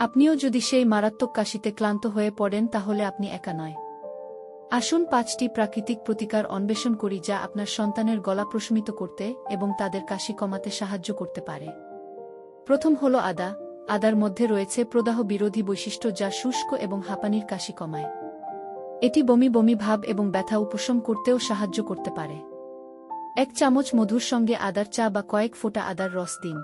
আপনিও যদি সেই মারাত্মক কাশিতে ক্লান্ত হয়ে পড়েন তাহলে আপনি একা নয়। আসুন পাঁচটি প্রাকৃতিক প্রতিকার অন্বেষণ করি যা আপনার সন্তানের গলা প্রশমিত করতে এবং তাদের কাশি কমাতে সাহায্য করতে পারে। প্রথম হল আদা। আদার মধ্যে রয়েছে প্রদাহ বিরোধী বৈশিষ্ট্য যা শুষ্ক এবং হাঁপানির কাশি কমায়। এটি বমি বমি ভাব এবং ব্যথা উপশম করতেও সাহায্য করতে পারে। এক চামচ মধুর সঙ্গে আদার চা বা কয়েক ফোঁটা আদার রস দিন।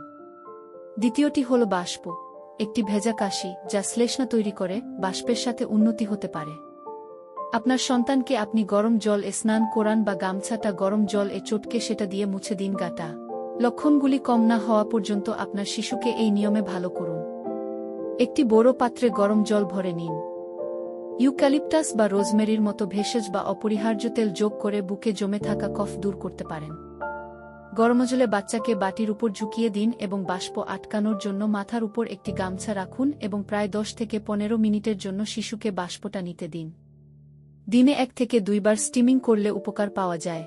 দ্বিতীয়টি হল বাষ্প। একটি ভেজা কাশি, যা শ্লেষ্মা তৈরি করে, বাষ্পের সাথে উন্নতি হতে পারে। আপনার সন্তানকে আপনি গরম জল এ স্নান কোরান বা গামছাটা গরম জল এ চটকে সেটা দিয়ে মুছে দিন গাটা। লক্ষণগুলি কম না হওয়া পর্যন্ত আপনার শিশুকে এই নিয়মে ভালো করুন। একটি বড় পাত্রে গরম জল ভরে নিন। ইউক্যালিপটাস বা রোজমেরির মতো ভেষজ বা অপরিহার্য তেল যোগ করে বুকে জমে থাকা কফ দূর করতে পারেন। গরম জলে বাচ্চাকে বাটির উপর ঝুঁকিয়ে দিন এবং বাষ্প আটকানোর জন্য মাথার উপর একটি গামছা রাখুন এবং প্রায় দশ থেকে পনেরো মিনিটের জন্য শিশুকে বাষ্পটা নিতে দিন। দিনে এক থেকে দুইবার স্টিমিং করলে উপকার পাওয়া যায়।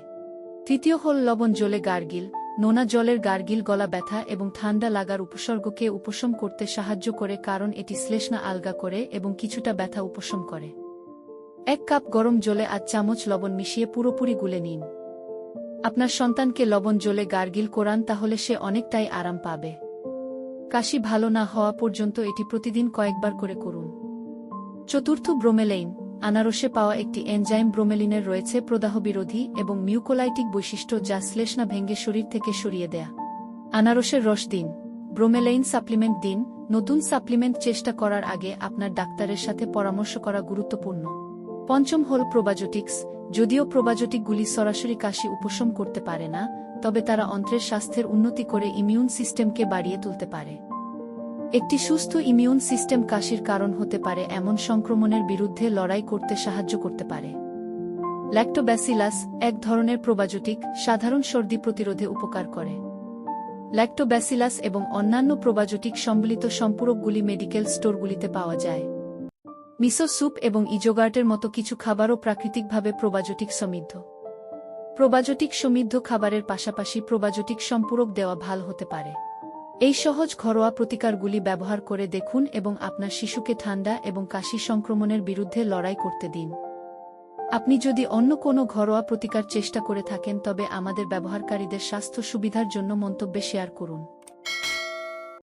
তৃতীয় হল লবণ জলে গার্গিল, নোনা জলের গার্গিল গলা ব্যথা এবং ঠান্ডা লাগার উপসর্গকে উপশম করতে সাহায্য করে কারণ এটি শ্লেষ্মা আলগা করে এবং কিছুটা ব্যথা উপশম করে। এক কাপ গরম জলে আধ চামচ লবণ মিশিয়ে পুরোপুরি গুলে নিন। আপনার সন্তানকে লবণ জলে গার্গিল করান তাহলে সে অনেকটাই আরাম পাবে। কাশি ভালো না হওয়া পর্যন্ত এটি প্রতিদিন কয়েকবার করে করুন। চতুর্থ ব্রোমেলেইন, আনারসে পাওয়া একটি এনজাইম ব্রোমেলিনের রয়েছে প্রদাহ বিরোধী এবং মিউকোলাইটিক বৈশিষ্ট্য যা শ্লেষ্মা ভেঙ্গে শরীর থেকে সরিয়ে দেয়া। আনারসের রস দিন। ব্রোমেলেইন সাপ্লিমেন্ট দিন, নতুন সাপ্লিমেন্ট চেষ্টা করার আগে আপনার ডাক্তারের সাথে পরামর্শ করা গুরুত্বপূর্ণ। পঞ্চম হল প্রোবাজোটিক্স যদিও প্রোবাজোটিকগুলি সরাসরি কাশি উপশম করতে পারে না, তবে তারা অন্ত্রের স্বাস্থ্যের উন্নতি করে ইমিউন সিস্টেমকে বাড়িয়ে তুলতে পারে। একটি সুস্থ ইমিউন সিস্টেম কাশির কারণ হতে পারে এমন সংক্রমণের বিরুদ্ধে লড়াই করতে সাহায্য করতে পারে। ল্যাক্টোব্যাসিলাস এক ধরনের প্রোবাজোটিক সাধারণ সর্দি প্রতিরোধে উপকার করে। ল্যাক্টোব্যাসিলাস এবং অন্যান্য প্রোবাজোটিক সম্বলিত সম্পূরকগুলি মেডিকেল স্টোরগুলিতে পাওয়া যায়। মিসো স্যুপ এবং ইজোগার্টের মতো কিছু খাবারও প্রাকৃতিকভাবে প্রোবাজোটিক সমৃদ্ধ। প্রোবাজোটিক সমৃদ্ধ খাবারের পাশাপাশি প্রোবাজোটিক সম্পূরক দেওয়া ভালো হতে পারে। এই সহজ ঘরোয়া প্রতিকারগুলি ব্যবহার করে দেখুন এবং আপনার শিশুকে ঠান্ডা এবং কাশি সংক্রমণের বিরুদ্ধে লড়াই করতে দিন। আপনি যদি অন্য কোনো ঘরোয়া প্রতিকার চেষ্টা করে থাকেন, তবে আমাদের ব্যবহারকারীদের স্বাস্থ্য সুবিধার জন্য মন্তব্যে শেয়ার করুন।